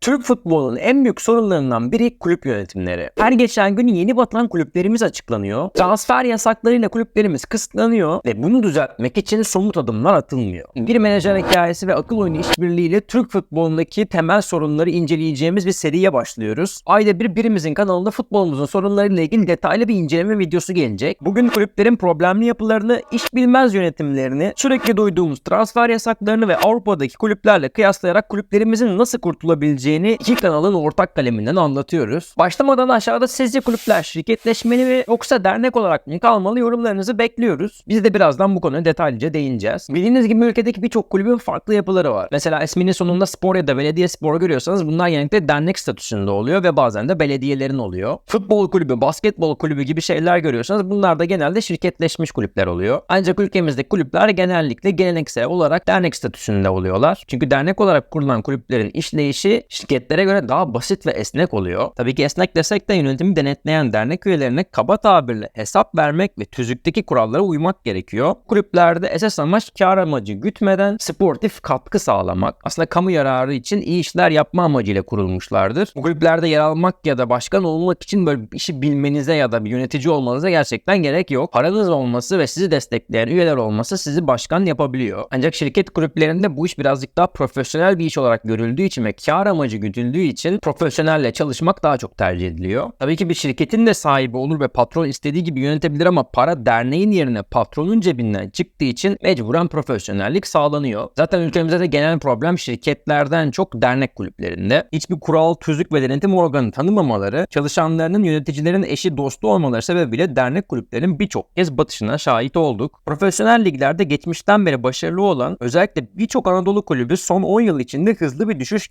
Türk futbolunun en büyük sorunlarından biri kulüp yönetimleri. Her geçen gün yeni batan kulüplerimiz açıklanıyor. Transfer yasaklarıyla kulüplerimiz kısıtlanıyor ve bunu düzeltmek için somut adımlar atılmıyor. Bir menajer hikayesi ve akıl oyunu işbirliğiyle Türk futbolundaki temel sorunları inceleyeceğimiz bir seriye başlıyoruz. Ayda bir birimizin kanalında futbolumuzun sorunlarıyla ilgili detaylı bir inceleme videosu gelecek. Bugün kulüplerin problemli yapılarını, iş bilmez yönetimlerini, sürekli duyduğumuz transfer yasaklarını ve Avrupa'daki kulüplerle kıyaslayarak kulüplerimizin nasıl kurtulabileceğini iki kanalın ortak kaleminden anlatıyoruz. Başlamadan aşağıda sizce kulüpler şirketleşmeli mi yoksa dernek olarak mı kalmalı yorumlarınızı bekliyoruz. Biz de birazdan bu konuya detaylıca değineceğiz. Bildiğiniz gibi ülkedeki birçok kulübün farklı yapıları var. Mesela isminin sonunda spor ya da belediye spor görüyorsanız bunlar genellikle dernek statüsünde oluyor ve bazen de belediyelerin oluyor. Futbol kulübü, basketbol kulübü gibi şeyler görüyorsanız bunlar da genelde şirketleşmiş kulüpler oluyor. Ancak ülkemizdeki kulüpler genellikle geleneksel olarak dernek statüsünde oluyorlar. Çünkü dernek olarak kurulan kulüplerin işleyişi şirketlere göre daha basit ve esnek oluyor. Tabii ki esnek desek de yönetimi denetleyen dernek üyelerine kaba tabirle hesap vermek ve tüzükteki kurallara uymak gerekiyor. Kulüplerde esas amaç kar amacı gütmeden sportif katkı sağlamak. Aslında kamu yararı için iyi işler yapma amacıyla kurulmuşlardır. Bu kulüplerde yer almak ya da başkan olmak için böyle bir işi bilmenize ya da bir yönetici olmanıza gerçekten gerek yok. Paranız olması ve sizi destekleyen üyeler olması sizi başkan yapabiliyor. Ancak şirket kulüplerinde bu iş birazcık daha profesyonel bir iş olarak görüldüğü için ve kar amacı güdüldüğü için profesyonelle çalışmak daha çok tercih ediliyor. Tabii ki bir şirketin de sahibi olur ve patron istediği gibi yönetebilir ama para derneğin yerine patronun cebinden çıktığı için mecburen profesyonellik sağlanıyor. Zaten ülkemizde de genel problem şirketlerden çok dernek kulüplerinde. Hiçbir kural, tüzük ve denetim organı tanımamaları, çalışanlarının yöneticilerin eşi dostu olmaları sebebiyle dernek kulüplerin birçok kez batışına şahit olduk. Profesyonel liglerde geçmişten beri başarılı olan özellikle birçok Anadolu kulübü son 10 yıl içinde hızlı bir düşüş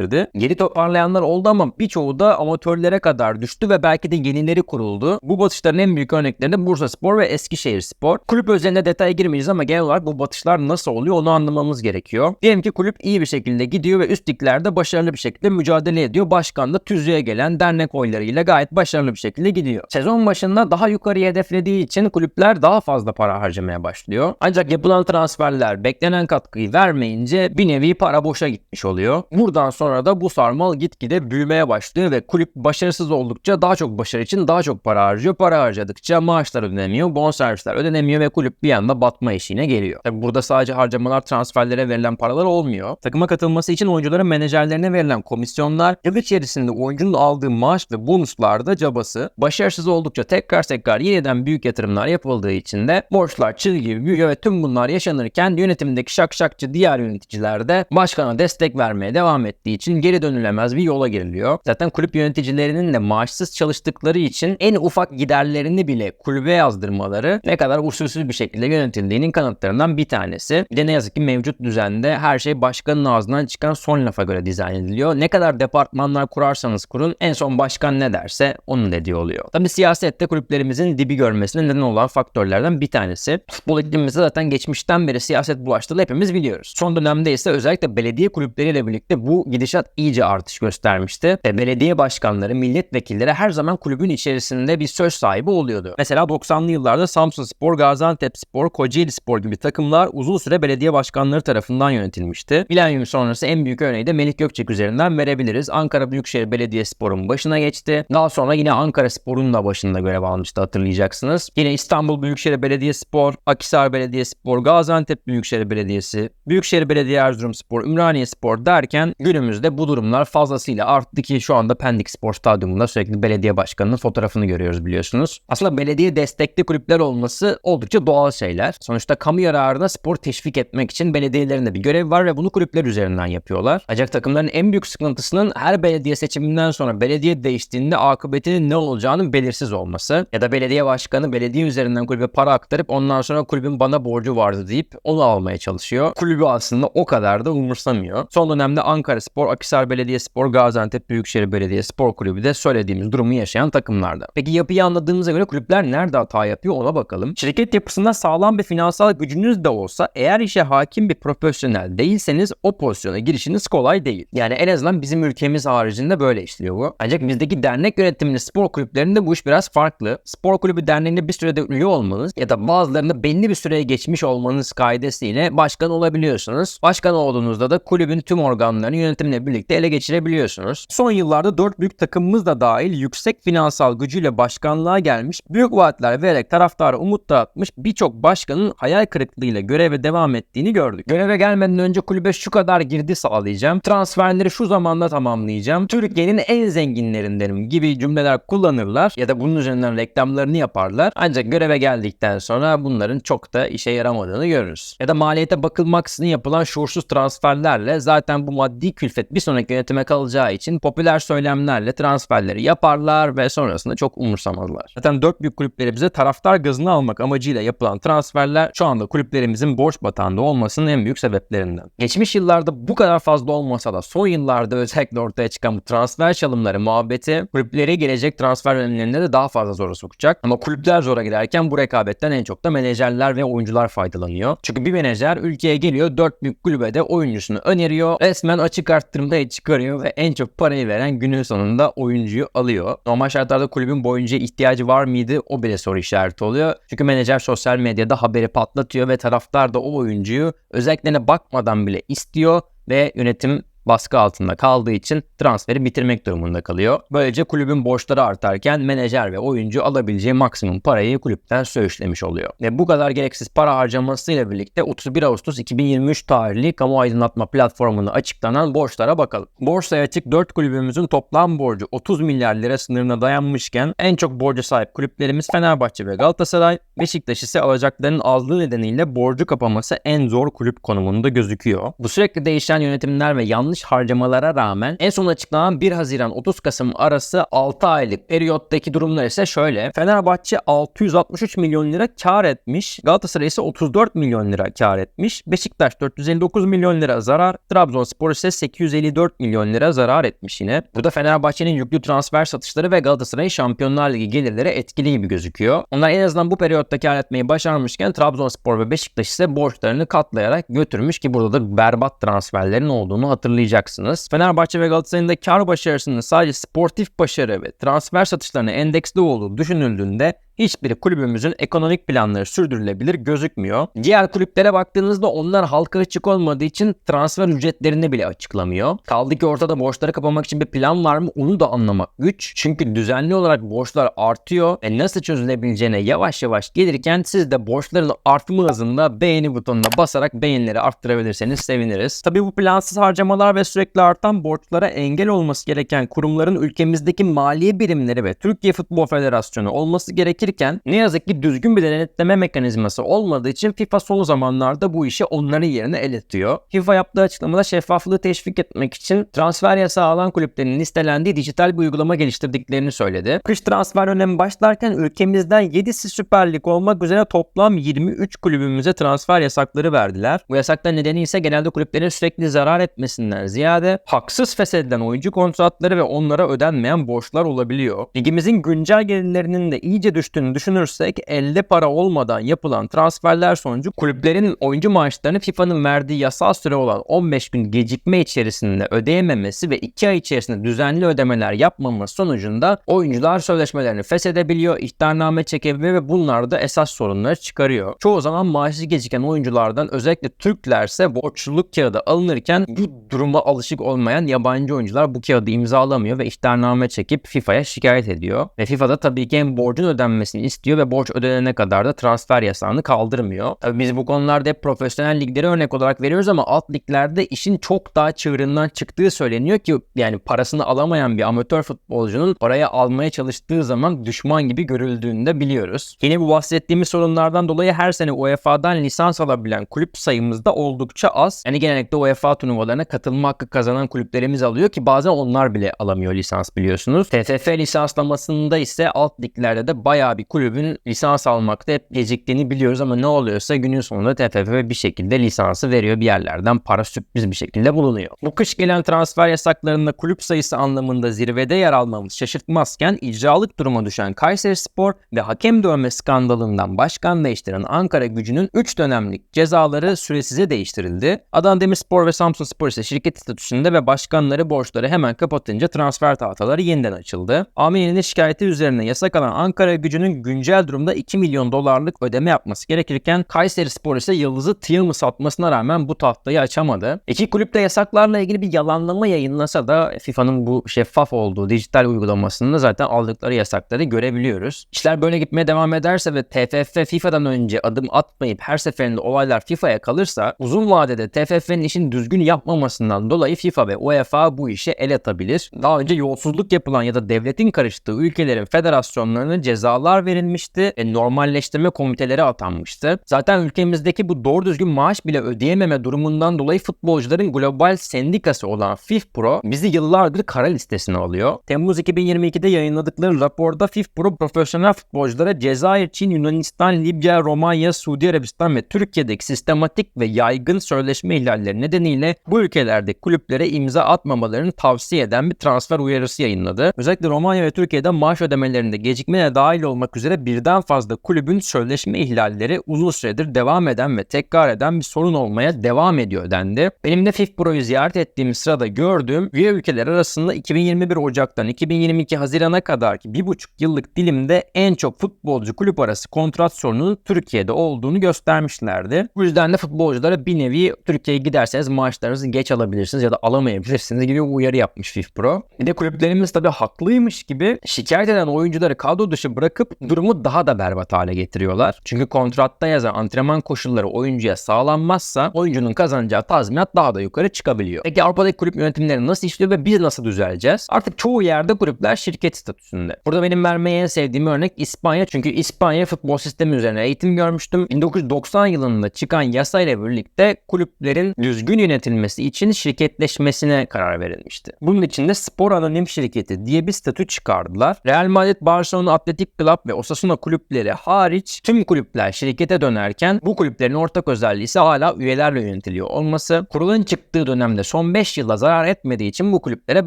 gerçekleştirdi. Geri toparlayanlar oldu ama birçoğu da amatörlere kadar düştü ve belki de yenileri kuruldu. Bu batışların en büyük örnekleri de Bursa Spor ve Eskişehir Spor. Kulüp özelinde detaya girmeyeceğiz ama genel olarak bu batışlar nasıl oluyor onu anlamamız gerekiyor. Diyelim ki kulüp iyi bir şekilde gidiyor ve üst liglerde başarılı bir şekilde mücadele ediyor. Başkan da tüzüğe gelen dernek oylarıyla gayet başarılı bir şekilde gidiyor. Sezon başında daha yukarıya hedeflediği için kulüpler daha fazla para harcamaya başlıyor. Ancak yapılan transferler beklenen katkıyı vermeyince bir nevi para boşa gitmiş oluyor. Buradan sonra da bu sarmal gitgide büyümeye başlıyor ve kulüp başarısız oldukça daha çok başarı için daha çok para harcıyor. Para harcadıkça maaşlar ödenemiyor, bonservisler ödenemiyor ve kulüp bir anda batma eşiğine geliyor. Tabi burada sadece harcamalar transferlere verilen paralar olmuyor. Takıma katılması için oyuncuların menajerlerine verilen komisyonlar, yıl içerisinde oyuncunun aldığı maaş ve bonuslar da cabası. Başarısız oldukça tekrar tekrar yeniden büyük yatırımlar yapıldığı için de borçlar çığ gibi büyüyor ve tüm bunlar yaşanırken yönetimdeki şakşakçı diğer yöneticiler de başkana destek vermeye devam ettiği için geri dönülemez bir yola giriliyor. Zaten kulüp yöneticilerinin de maaşsız çalıştıkları için en ufak giderlerini bile kulübe yazdırmaları ne kadar usulsüz bir şekilde yönetildiğinin kanıtlarından bir tanesi. Bir de ne yazık ki mevcut düzende her şey başkanın ağzından çıkan son lafa göre dizayn ediliyor. Ne kadar departmanlar kurarsanız kurun en son başkan ne derse onun dediği oluyor. Tabi siyasette kulüplerimizin dibi görmesine neden olan faktörlerden bir tanesi. Futbol iklimimize zaten geçmişten beri siyaset bulaştığını hepimiz biliyoruz. Son dönemde ise özellikle belediye kulüpleriyle birlikte bu gidişat iyice artış göstermişti. Ve belediye başkanları, milletvekilleri her zaman kulübün içerisinde bir söz sahibi oluyordu. Mesela 90'lı yıllarda Samsun Spor, Gaziantep Spor, Kocaeli Spor gibi takımlar uzun süre belediye başkanları tarafından yönetilmişti. Milenyum sonrası en büyük örneği de Melik Gökçek üzerinden verebiliriz. Ankara Büyükşehir Belediye Spor'un başına geçti. Daha sonra yine Ankara Spor'un da başında görev almıştı hatırlayacaksınız. Yine İstanbul Büyükşehir Belediye Spor, Akhisar Belediye Spor, Gaziantep Büyükşehir Belediyesi, Büyükşehir Belediye Erzurum Spor, Ümraniye Spor derken günümüzde bu durumlar fazlasıyla arttı ki şu anda Pendik Spor Stadyumunda sürekli belediye başkanının fotoğrafını görüyoruz biliyorsunuz. Aslında belediye destekli kulüpler olması oldukça doğal şeyler. Sonuçta kamu yararına spor teşvik etmek için belediyelerin de bir görev var ve bunu kulüpler üzerinden yapıyorlar. Ancak takımların en büyük sıkıntısının her belediye seçiminden sonra belediye değiştiğinde akıbetinin ne olacağının belirsiz olması. Ya da belediye başkanı belediye üzerinden kulübe para aktarıp ondan sonra kulübün bana borcu vardı deyip onu almaya çalışıyor. Kulübü aslında o kadar da umursamıyor. Son dönemde Ankara Spor, Akhisar Belediyespor, Gaziantep Büyükşehir Belediye Spor Kulübü de söylediğimiz durumu yaşayan takımlarda. Peki yapıyı anladığımıza göre kulüpler nerede hata yapıyor ona bakalım. Şirket yapısında sağlam bir finansal gücünüz de olsa eğer işe hakim bir profesyonel değilseniz o pozisyona girişiniz kolay değil. Yani en azından bizim ülkemiz haricinde böyle işliyor bu. Ancak bizdeki dernek yönetiminde spor kulüplerinde bu iş biraz farklı. Spor kulübü derneğinde bir sürede üye olmanız ya da bazılarında belli bir süreye geçmiş olmanız kaidesiyle başkan olabiliyorsunuz. Başkan olduğunuzda da kulübün tüm organlarını yönetim yönetimle birlikte ele geçirebiliyorsunuz. Son yıllarda 4 büyük takımımız da dahil yüksek finansal gücüyle başkanlığa gelmiş, büyük vaatler vererek taraftara umut dağıtmış birçok başkanın hayal kırıklığıyla göreve devam ettiğini gördük. Göreve gelmeden önce kulübe şu kadar girdi sağlayacağım, transferleri şu zamanda tamamlayacağım, Türkiye'nin en zenginlerindenim gibi cümleler kullanırlar ya da bunun üzerinden reklamlarını yaparlar. Ancak göreve geldikten sonra bunların çok da işe yaramadığını görürüz. Ya da maliyete bakılmaksızın yapılan şuursuz transferlerle zaten bu maddi külfet bir sonraki yönetime kalacağı için popüler söylemlerle transferleri yaparlar ve sonrasında çok umursamazlar. Zaten dört büyük kulüplerimize taraftar gazını almak amacıyla yapılan transferler şu anda kulüplerimizin borç batağında olmasının en büyük sebeplerinden. Geçmiş yıllarda bu kadar fazla olmasa da son yıllarda özellikle ortaya çıkan bu transfer çalımları muhabbeti kulüpleri gelecek transfer dönemlerinde de daha fazla zora sokacak. Ama kulüpler zora giderken bu rekabetten en çok da menajerler ve oyuncular faydalanıyor. Çünkü bir menajer ülkeye geliyor dört büyük kulübe de oyuncusunu öneriyor. Resmen açık arttırmaya çıkarıyor ve en çok parayı veren günün sonunda oyuncuyu alıyor. Normal şartlarda kulübün bu oyuncuya ihtiyacı var mıydı o bile soru işareti oluyor. Çünkü menajer sosyal medyada haberi patlatıyor ve taraftar da o oyuncuyu özelliklerine bakmadan bile istiyor ve yönetim baskı altında kaldığı için transferi bitirmek durumunda kalıyor. Böylece kulübün borçları artarken menajer ve oyuncu alabileceği maksimum parayı kulüpten söğüşlemiş oluyor. Ve bu kadar gereksiz para harcamasıyla birlikte 31 Ağustos 2023 tarihli kamu aydınlatma platformunda açıklanan borçlara bakalım. Borsaya açık 4 kulübümüzün toplam borcu 30 milyar lira sınırına dayanmışken en çok borca sahip kulüplerimiz Fenerbahçe ve Galatasaray, Beşiktaş ise alacaklarının azlığı nedeniyle borcu kapaması en zor kulüp konumunda gözüküyor. Bu sürekli değişen yönetimler ve yanlış harcamalara rağmen en son açıklanan 1 Haziran 30 Kasım arası 6 aylık periyottaki durumlar ise şöyle. Fenerbahçe 663 milyon lira kar etmiş. Galatasaray ise 34 milyon lira kar etmiş. Beşiktaş 459 milyon lira zarar. Trabzonspor ise 854 milyon lira zarar etmiş yine. Burada Fenerbahçe'nin yüklü transfer satışları ve Galatasaray'ın Şampiyonlar Ligi gelirleri etkili gibi gözüküyor. Onlar en azından bu periyotta kar etmeyi başarmışken Trabzonspor ve Beşiktaş ise borçlarını katlayarak götürmüş ki burada da berbat transferlerin olduğunu hatırlayacaksınız. Fenerbahçe ve Galatasaray'ın da kar başarısının sadece sportif başarı ve transfer satışlarına endeksli olduğu düşünüldüğünde hiçbiri kulübümüzün ekonomik planları sürdürülebilir gözükmüyor. Diğer kulüplere baktığınızda onlar halka açık olmadığı için transfer ücretlerini bile açıklamıyor. Kaldı ki ortada borçları kapamak için bir plan var mı onu da anlamak güç. Çünkü düzenli olarak borçlar artıyor ve nasıl çözülebileceğine yavaş yavaş gelirken siz de borçların artma hızında beğeni butonuna basarak beğenileri arttırabilirseniz seviniriz. Tabii bu plansız harcamalar ve sürekli artan borçlara engel olması gereken kurumların ülkemizdeki maliye birimleri ve Türkiye Futbol Federasyonu olması gerekir geliştirirken ne yazık ki düzgün bir denetleme mekanizması olmadığı için FIFA son zamanlarda bu işi onların yerine el etiyor. FIFA yaptığı açıklamada şeffaflığı teşvik etmek için transfer yasağı alan kulüplerin listelendiği dijital bir uygulama geliştirdiklerini söyledi. Kış transfer dönemi başlarken ülkemizden 7'si Süper Lig olmak üzere toplam 23 kulübümüze transfer yasakları verdiler. Bu yasaklar nedeni ise genelde kulüplerin sürekli zarar etmesinden ziyade haksız feshedilen oyuncu kontratları ve onlara ödenmeyen borçlar olabiliyor. Ligimizin güncel gelirlerinin de iyice düştüğünü düştüğünü düşünürsek elde para olmadan yapılan transferler sonucu kulüplerin oyuncu maaşlarını FIFA'nın verdiği yasal süre olan 15 gün gecikme içerisinde ödeyememesi ve 2 ay içerisinde düzenli ödemeler yapmaması sonucunda oyuncular sözleşmelerini feshedebiliyor, ihtarname çekebiliyor ve bunlar da esas sorunları çıkarıyor. Çoğu zaman maaşı geciken oyunculardan özellikle Türklerse borçluluk kağıdı alınırken bu duruma alışık olmayan yabancı oyuncular bu kağıdı imzalamıyor ve ihtarname çekip FIFA'ya şikayet ediyor. Ve FIFA'da tabii ki hem borcun ödenmesi ödenmesini istiyor ve borç ödenene kadar da transfer yasağını kaldırmıyor. Tabii biz bu konularda hep profesyonel ligleri örnek olarak veriyoruz ama alt liglerde işin çok daha çığırından çıktığı söyleniyor ki yani parasını alamayan bir amatör futbolcunun parayı almaya çalıştığı zaman düşman gibi görüldüğünü de biliyoruz. Yine bu bahsettiğimiz sorunlardan dolayı her sene UEFA'dan lisans alabilen kulüp sayımız da oldukça az. Yani genellikle UEFA turnuvalarına katılma hakkı kazanan kulüplerimiz alıyor ki bazen onlar bile alamıyor lisans biliyorsunuz. TFF lisanslamasında ise alt liglerde de bayağı bir kulübün lisans almakta hep geciktiğini biliyoruz ama ne oluyorsa günün sonunda TFF bir şekilde lisansı veriyor bir yerlerden para sürpriz bir şekilde bulunuyor. Bu kış gelen transfer yasaklarında kulüp sayısı anlamında zirvede yer almamız şaşırtmazken icralık duruma düşen Kayseri Spor ve hakem dövme skandalından başkan değiştiren Ankara gücünün 3 dönemlik cezaları süresize değiştirildi. Adana Demirspor ve Samsun Spor ise şirket statüsünde ve başkanları borçları hemen kapatınca transfer tahtaları yeniden açıldı. Ameli'nin şikayeti üzerine yasak alan Ankara gücünün futbolcunun güncel durumda 2 milyon dolarlık ödeme yapması gerekirken Kayseri Spor ise Yıldız'ı Tiyam'ı satmasına rağmen bu tahtayı açamadı. İki kulüp de yasaklarla ilgili bir yalanlama yayınlasa da FIFA'nın bu şeffaf olduğu dijital uygulamasında zaten aldıkları yasakları görebiliyoruz. İşler böyle gitmeye devam ederse ve TFF FIFA'dan önce adım atmayıp her seferinde olaylar FIFA'ya kalırsa uzun vadede TFF'nin işini düzgün yapmamasından dolayı FIFA ve UEFA bu işe el atabilir. Daha önce yolsuzluk yapılan ya da devletin karıştığı ülkelerin federasyonlarına cezalar verilmişti ve normalleştirme komiteleri atanmıştı. Zaten ülkemizdeki bu doğru düzgün maaş bile ödeyememe durumundan dolayı futbolcuların global sendikası olan FIFPro bizi yıllardır kara listesine alıyor. Temmuz 2022'de yayınladıkları raporda FIFPro profesyonel futbolculara Cezayir, Çin, Yunanistan, Libya, Romanya, Suudi Arabistan ve Türkiye'deki sistematik ve yaygın sözleşme ihlalleri nedeniyle bu ülkelerdeki kulüplere imza atmamalarını tavsiye eden bir transfer uyarısı yayınladı. Özellikle Romanya ve Türkiye'de maaş ödemelerinde gecikmeye dahil olmak üzere birden fazla kulübün sözleşme ihlalleri uzun süredir devam eden ve tekrar eden bir sorun olmaya devam ediyor dendi. Benim de FIFPro'yu ziyaret ettiğim sırada gördüğüm üye ülkeler arasında 2021 Ocak'tan 2022 Haziran'a kadar ki bir buçuk yıllık dilimde en çok futbolcu kulüp arası kontrat sorununun Türkiye'de olduğunu göstermişlerdi. Bu yüzden de futbolculara bir nevi Türkiye'ye giderseniz maaşlarınızı geç alabilirsiniz ya da alamayabilirsiniz gibi uyarı yapmış FIFPro. Bir de kulüplerimiz tabii haklıymış gibi şikayet eden oyuncuları kadro dışı bırakıp durumu daha da berbat hale getiriyorlar. Çünkü kontratta yazan antrenman koşulları oyuncuya sağlanmazsa oyuncunun kazanacağı tazminat daha da yukarı çıkabiliyor. Peki Avrupa'daki kulüp yönetimleri nasıl işliyor ve biz nasıl düzeleceğiz? Artık çoğu yerde kulüpler şirket statüsünde. Burada benim vermeyi en sevdiğim örnek İspanya. Çünkü İspanya futbol sistemi üzerine eğitim görmüştüm. 1990 yılında çıkan yasa ile birlikte kulüplerin düzgün yönetilmesi için şirketleşmesine karar verilmişti. Bunun için de Spor Anonim Şirketi diye bir statü çıkardılar. Real Madrid, Barcelona, Atletik Club ve Osasuna kulüpleri hariç tüm kulüpler şirkete dönerken bu kulüplerin ortak özelliği ise hala üyelerle yönetiliyor olması. Kurulun çıktığı dönemde son 5 yılda zarar etmediği için bu kulüplere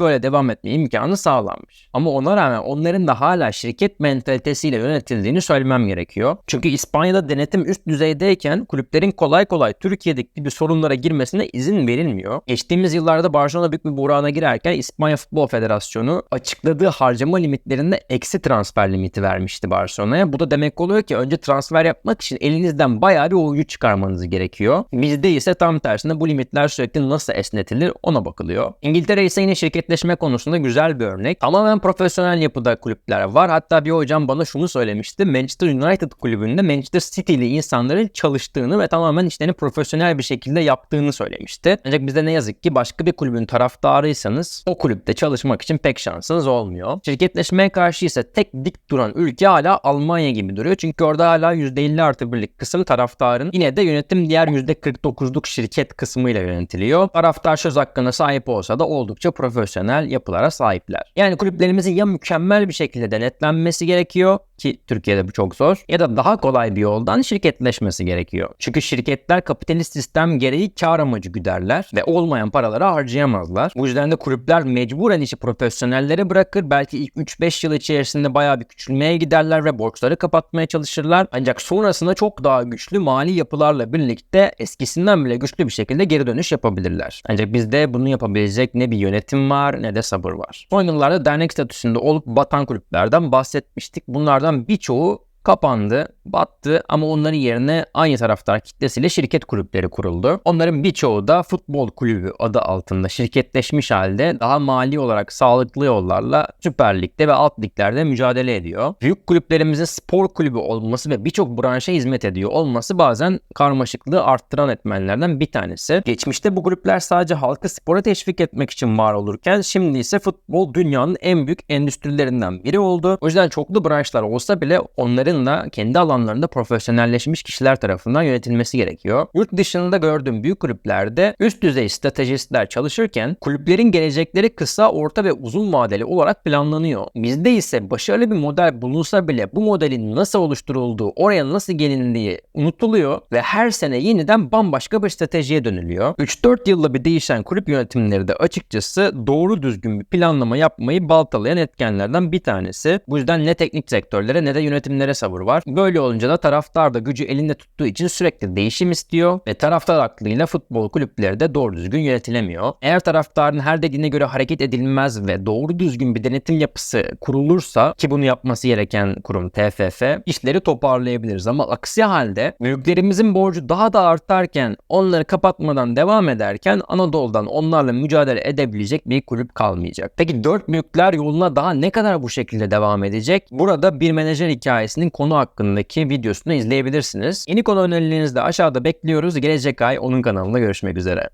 böyle devam etme imkanı sağlanmış. Ama ona rağmen onların da hala şirket mentalitesiyle yönetildiğini söylemem gerekiyor. Çünkü İspanya'da denetim üst düzeydeyken kulüplerin kolay kolay Türkiye'deki gibi sorunlara girmesine izin verilmiyor. Geçtiğimiz yıllarda Barcelona büyük bir buğrağına girerken İspanya Futbol Federasyonu açıkladığı harcama limitlerinde eksi transfer limiti vermişti Barcelona'ya. Bu da demek oluyor ki önce transfer yapmak için elinizden bayağı bir oyuncu çıkarmanız gerekiyor. Bizde ise tam tersine bu limitler sürekli nasıl esnetilir ona bakılıyor. İngiltere ise yine şirketleşme konusunda güzel bir örnek. Tamamen profesyonel yapıda kulüpler var. Hatta bir hocam bana şunu söylemişti. Manchester United kulübünde Manchester City'li insanların çalıştığını ve tamamen işlerini profesyonel bir şekilde yaptığını söylemişti. Ancak bizde ne yazık ki başka bir kulübün taraftarıysanız o kulüpte çalışmak için pek şansınız olmuyor. Şirketleşmeye karşı ise tek dik duran ülke hala Almanya gibi duruyor. Çünkü orada hala %50 artı birlik kısım taraftarın yine de yönetim diğer %49'luk şirket kısmıyla yönetiliyor. Taraftar söz hakkına sahip olsa da oldukça profesyonel yapılara sahipler. Yani kulüplerimizin ya mükemmel bir şekilde denetlenmesi gerekiyor ki Türkiye'de bu çok zor ya da daha kolay bir yoldan şirketleşmesi gerekiyor. Çünkü şirketler kapitalist sistem gereği kar amacı güderler ve olmayan paraları harcayamazlar. Bu yüzden de kulüpler mecburen işi profesyonellere bırakır. Belki ilk 3-5 yıl içerisinde bayağı bir küçülmeye giderler ve borçları kapatmaya çalışırlar. Ancak sonrasında çok daha güçlü mali yapılarla birlikte eskisinden bile güçlü bir şekilde geri dönüş yapabilirler. Ancak bizde bunu yapabilecek ne bir yönetim var ne de sabır var. Son yıllarda dernek statüsünde olup batan kulüplerden bahsetmiştik. Bunlardan birçoğu kapandı, battı ama onların yerine aynı taraftar kitlesiyle şirket kulüpleri kuruldu. Onların birçoğu da futbol kulübü adı altında şirketleşmiş halde daha mali olarak sağlıklı yollarla Süper Lig'de ve alt liglerde mücadele ediyor. Büyük kulüplerimizin spor kulübü olması ve birçok branşa hizmet ediyor olması bazen karmaşıklığı arttıran etmenlerden bir tanesi. Geçmişte bu kulüpler sadece halkı spora teşvik etmek için var olurken şimdi ise futbol dünyanın en büyük endüstrilerinden biri oldu. O yüzden çoklu branşlar olsa bile onların da kendi alanlarında profesyonelleşmiş kişiler tarafından yönetilmesi gerekiyor. Yurt dışında gördüğüm büyük kulüplerde üst düzey stratejistler çalışırken kulüplerin gelecekleri kısa, orta ve uzun vadeli olarak planlanıyor. Bizde ise başarılı bir model bulunsa bile bu modelin nasıl oluşturulduğu, oraya nasıl gelindiği unutuluyor ve her sene yeniden bambaşka bir stratejiye dönülüyor. 3-4 yılda bir değişen kulüp yönetimleri de açıkçası doğru düzgün bir planlama yapmayı baltalayan etkenlerden bir tanesi. Bu yüzden ne teknik sektörlere ne de yönetimlere sabır var. Böyle olunca da taraftar da gücü elinde tuttuğu için sürekli değişim istiyor ve taraftar aklıyla futbol kulüpleri de doğru düzgün yönetilemiyor. Eğer taraftarın her dediğine göre hareket edilmez ve doğru düzgün bir denetim yapısı kurulursa ki bunu yapması gereken kurum TFF işleri toparlayabiliriz ama aksi halde mülklerimizin borcu daha da artarken onları kapatmadan devam ederken Anadolu'dan onlarla mücadele edebilecek bir kulüp kalmayacak. Peki 4 mülkler yoluna daha ne kadar bu şekilde devam edecek? Burada bir menajer hikayesinin konu hakkındaki videosunu izleyebilirsiniz. Yeni konu önerilerinizi de aşağıda bekliyoruz. Gelecek ay onun kanalında görüşmek üzere.